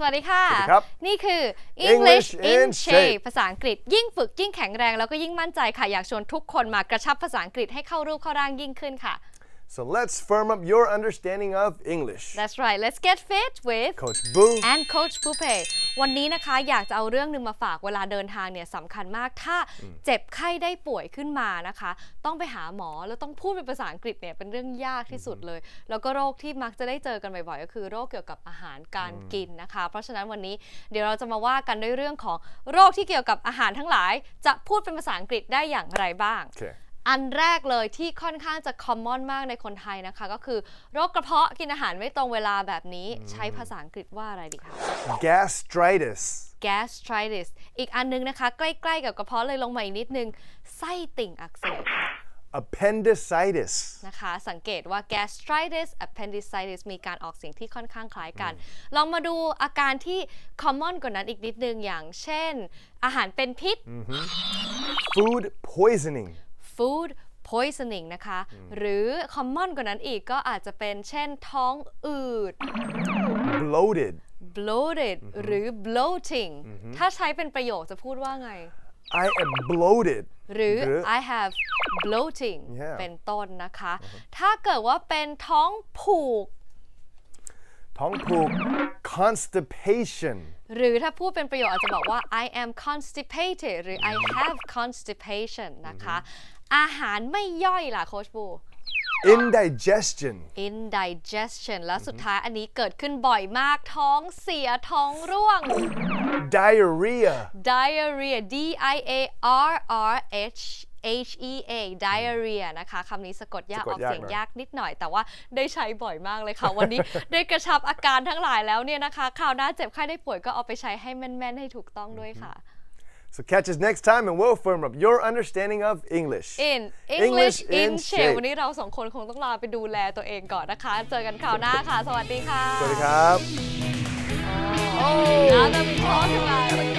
สวัสดีค่ะ สวัสดีครับนี่คือ English in Shape Shape ภาษาอังกฤษ ยิ่งฝึกยิ่งแข็งแรงแล้วก็ยิ่งมั่นใจค่ะ อยากชวนทุกคนมากระชับภาษาอังกฤษให้เข้ารูปเข้าร่างยิ่งขึ้นค่ะ So let's firm up your understanding of English. That's right let's get fit with Coach Boo. and Coach Pupe วันนี้นะคะอยากจะเอาเรื่องหนึ่งมาฝากเวลาเดินทางเนี่ยสำคัญมาก ถ้าเจ็บไข้ได้ป่วยขึ้นมานะคะ ต้องไปหาหมอแล้วต้องพูดเป็นภาษาอังกฤษเนี่ยเป็นเรื่องยากที่สุดเลย แล้วก็โรคที่มักจะได้เจอกันบ่อยๆ ก็คือโรคเกี่ยวกับอาหารการกินนะคะ เพราะฉะนั้นวันนี้เดี๋ยวเราจะมาว่ากันด้วยเรื่องของโรคที่เกี่ยวกับอาหารทั้งหลาย จะพูดเป็นภาษาอังกฤษได้อย่างไรบ้าง Okay. อันแรกเลยที่ค่อนข้างจะ common มากในคนไทยนะคะ ก็คือโรคกระเพาะกินอาหารไม่ตรงเวลาแบบนี้ใช้ภาษาอังกฤษว่าอะไรดีคะ Gastritis. gastritis อีกอันนึงนะคะ ใกล้ๆกับกระเพาะเลยลงมาอีกนิดนึงไส้ติ่งอักเสบค่ะ Appendicitis. นะคะ สังเกตว่า gastritis appendicitis มีการออกเสียงที่ค่อนข้างคล้ายกัน ลองมาดูอาการที่ common กว่านั้นอีกนิดนึงอย่างเช่น อาหารเป็นพิษ Food poisoning. Food poisoning นะคะ หรือ common กว่านั้นอีกก็อาจจะเป็นเช่นท้องอืด Bloated. bloated หรือ bloating ถ้าใช้เป็นประโยคจะพูดว่าไง I am bloated. หรือหรือ I have bloating Yeah เป็นต้นนะคะ ถ้าเกิดว่าเป็นท้องผูก Tongpuk. Constipation. หรือถ้าพูดเป็นประโยคอาจจะบอกว่า I am constipated หรือ I have constipation นะคะ อาหารไม่ย่อยล่ะโคชบู Indigestion. indigestion แล้วสุดท้ายอันนี้เกิดขึ้นบ่อยมากท้องเสียท้องร่วง Diarrhea. diarrhea D I A R R H H E A diarrhea นะคะคำนี้สะกดยากสะกอดอกยากเสียงหน่อยยากนิดหน่อย แต่ว่าได้ใช้บ่อยมากเลยค่ะ วันนี้ได้กระชับอาการทั้งหลายแล้วเนี่ยนะคะ คราวหน้าเจ็บไข้ได้ป่วยก็เอาไปใช้ให้แม่น ๆ ให้ถูกต้องด้วยค่ะ So catch us next time and we'll firm up your understanding of English. in English in shape shape. วันนี้เราสองคนคงต้องลาไปดูแลตัวเองก่อนนะคะ เจอกันคราวหน้าค่ะ สวัสดีค่ะ สวัสดีครับ Now that we talk about